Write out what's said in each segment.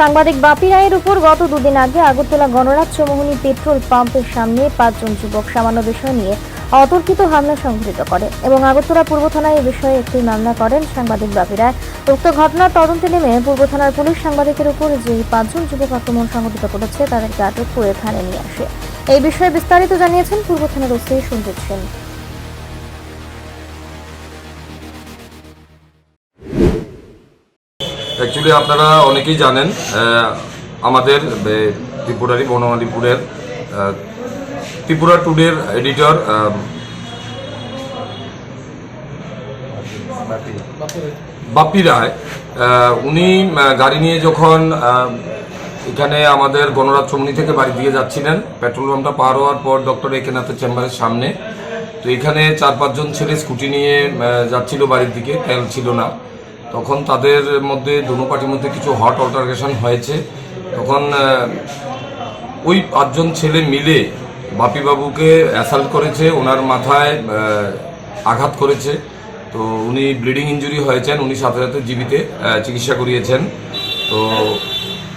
সাংবাদিক বাপি রায়ের উপর গত দুদিন আগে আগরতলা গণরাজ্য মোহনী পেট্রোল পাম্পের সামনে পাঁচজন যুবক সামান্য বিষয় নিয়ে অতর্কিত হামলা সংঘটিত করে এবং আগরতলা পূর্ব থানায় এ বিষয়ে একটি মামলা করেন সাংবাদিক বাপি রায়। উক্ত ঘটনার তদন্তে নেমে পূর্ব থানার পুলিশ সাংবাদিকের উপর যে পাঁচজন যুবক আক্রমণ সংঘটিত করেছে, তাদেরকে আটক করে থানায় নিয়ে আসে। এই বিষয়ে বিস্তারিত জানিয়েছেন পূর্ব থানার ওসি সঞ্জিত সেন। অ্যাকচুয়ালি আপনারা অনেকেই জানেন আমাদের ত্রিপুরারি বনমালীপুরের ত্রিপুরা টুডের এডিটর বাপ্পি রায় উনি গাড়ি নিয়ে যখন এখানে আমাদের গণরাজ চমনি থেকে বাড়ি দিয়ে যাচ্ছিলেন, পেট্রোল পাম্পটা পার হওয়ার পর ডক্টর একেনাথের চেম্বারের সামনে, তো এখানে চার পাঁচজন ছেলে স্কুটি নিয়ে যাচ্ছিল বাড়ির দিকে, তেল ছিল না। তখন তাদের মধ্যে, দুনো পার্টির মধ্যে কিছু হট অল্টারকেশন হয়েছে। তখন ওই পাঁচজন ছেলে মিলে বাপিবাবুকে অ্যাসাল্ট করেছে, ওনার মাথায় আঘাত করেছে। তো উনি ব্লিডিং ইঞ্জুরি হয়েছেন, উনি সাথে সাথে জীবিতে চিকিৎসা করিয়েছেন। তো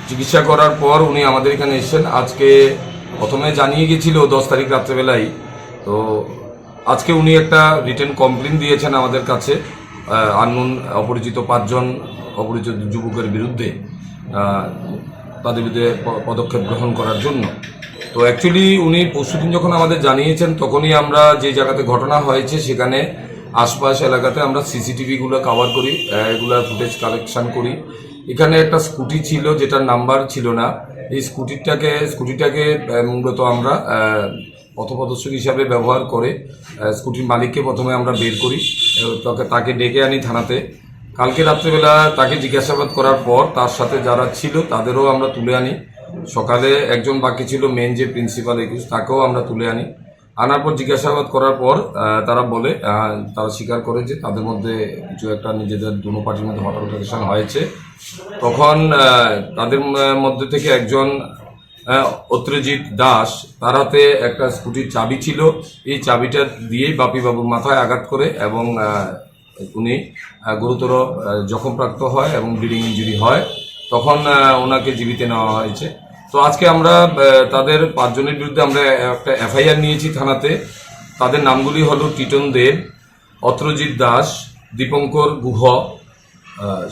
চিকিৎসা করার পর উনি আমাদের এখানে এসেছেন। আজকে প্রথমে জানিয়ে গেছিল দশ তারিখ রাত্রেবেলায়। তো আজকে উনি একটা রিটার্ন কমপ্লেন দিয়েছেন আমাদের কাছে। আননুন, অপরিচিত পাঁচজন, অপরিচিত যুবকের বিরুদ্ধে তাদের বিরুদ্ধে পদক্ষেপ গ্রহণ করার জন্য। তো অ্যাকচুয়ালি উনি পরশুদিন যখন আমাদের জানিয়েছেন, তখনই আমরা যে জায়গাতে ঘটনা হয়েছে, সেখানে আশপাশ এলাকাতে আমরা সিসিটিভিগুলো কভার করি এগুলা ফুটেজ কালেকশন করি। এখানে একটা স্কুটি ছিল, যেটার নাম্বার ছিল না। এই স্কুটিটাকে স্কুটিটাকে মূলত আমরা পথপ্রদর্শক হিসাবে ব্যবহার করে স্কুটির মালিককে প্রথমে আমরা বের করি তাকে তাকে ডেকে আনি থানাতে। কালকে রাত্রেবেলা তাকে জিজ্ঞাসাবাদ করার পর তার সাথে যারা ছিল তাদেরও আমরা তুলে আনি। সকালে একজন বাকি ছিল মেন যে প্রিন্সিপাল একুশ, তাকেও আমরা তুলে আনি। আনার পর জিজ্ঞাসাবাদ করার পর তারা বলে তারা স্বীকার করে যে তাদের মধ্যে কিছু একটা নিজেদের দুনো পার্টির মধ্যে হটালটাকেশন হয়েছে। তখন তাদের মধ্যে থেকে একজন অত্রজিৎ দাস তার হাতে একটা স্কুটির চাবি ছিল। এই চাবিটা দিয়েই বাপিবাবুর মাথায় আঘাত করে এবং উনি গুরুতর জখমপ্রাপ্ত হয় এবং ব্লিডিং ইঞ্জুরি হয়। তখন ওনাকে জীবিতে নেওয়া হয়েছে। তো আজকে আমরা তাদের পাঁচজনের বিরুদ্ধে আমরা একটা এফআইআর নিয়েছি থানাতে। তাদের নামগুলি হলো টিটন দেব, অত্রজিৎ দাস, দীপঙ্কর গুহ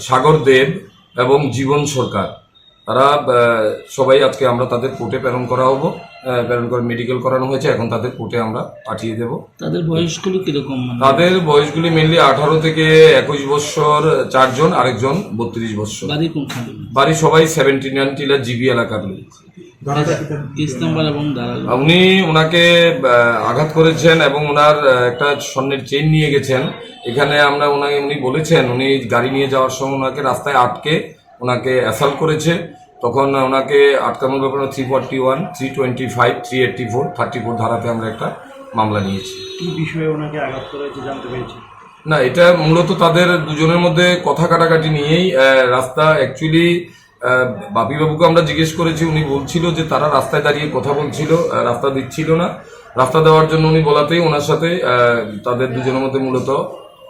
সাগর দেব এবং জীবন সরকার। তারা সবাই আজকে আমরা তাদের কোর্টে প্রেরণ করা হব। প্রেরণ করে মেডিকেল করানো হয়েছে। এখন তাদের কোর্টে আমরা পাঠিয়ে দেব। তাদের বয়সগুলো কীরকম মানে? তাদের বয়সগুলি মেনলি আঠারো থেকে একুশ বছর চারজন আরেকজন বত্রিশ বছর। বাড়ি কোনখানে? বাড়ি সবাই সেভেন্টি নাইন টিলা জিবি এলাকার লোক। উনি ওনাকে আঘাত করেছেন এবং ওনার একটা স্বর্ণের চেন নিয়ে গেছেন। এখানে আমরা ওনাকে উনি বলেছেন উনি গাড়ি নিয়ে যাওয়ার সময় ওনাকে রাস্তায় আটকে ওনাকে অ্যাসাল্ট করেছে। তখন ওনাকে আটকানোর ব্যাপারে three forty one three twenty five three eighty four thirty four ধারাতে আমরা একটা মামলা নিয়েছি। কি বিষয়ে ওনাকে আঘাত করা হয়েছে জানতে পেরেছি? না এটা মূলত তাদের দুজনের মধ্যে কথা কাটাকাটি নিয়েই রাস্তা অ্যাকচুয়ালি বাপিবাবুকে আমরা জিজ্ঞেস করেছি উনি বলছিল যে তারা রাস্তায় দাঁড়িয়ে কথা বলছিল রাস্তা দিচ্ছিল না। রাস্তা দেওয়ার জন্য উনি বলাতেই ওনার সাথে তাদের দুজনের মধ্যে মূলত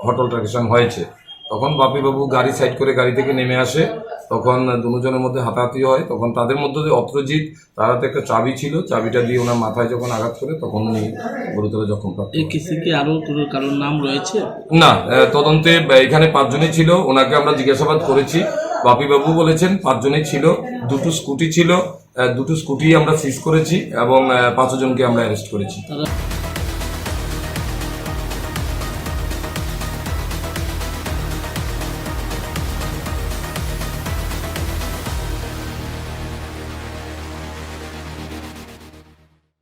হটল ট্রাকেশন হয়েছে। তখন বাপিবাবু গাড়ি সাইড করে গাড়ি থেকে নেমে আসে। তখন দুজনের মধ্যে হাতাহাতি হয়। তখন তাদের মধ্যে যে অত্রজিৎ তার হাতে একটা চাবি ছিল। চাবিটা দিয়ে ওনার মাথায় যখন আঘাত করে তখন উনি গুরুতর জখমপ্রাপ্ত এই কেসে কি আরও কারোর নাম রয়েছে? না তদন্তে এখানে পাঁচজনই ছিল। ওনাকে আমরা জিজ্ঞাসাবাদ করেছি। বাপিবাবু বলেছেন পাঁচজনই ছিল। দুটো স্কুটি ছিল। দুটো স্কুটি আমরা সিজ করেছি এবং পাঁচজনকে আমরা অ্যারেস্ট করেছি।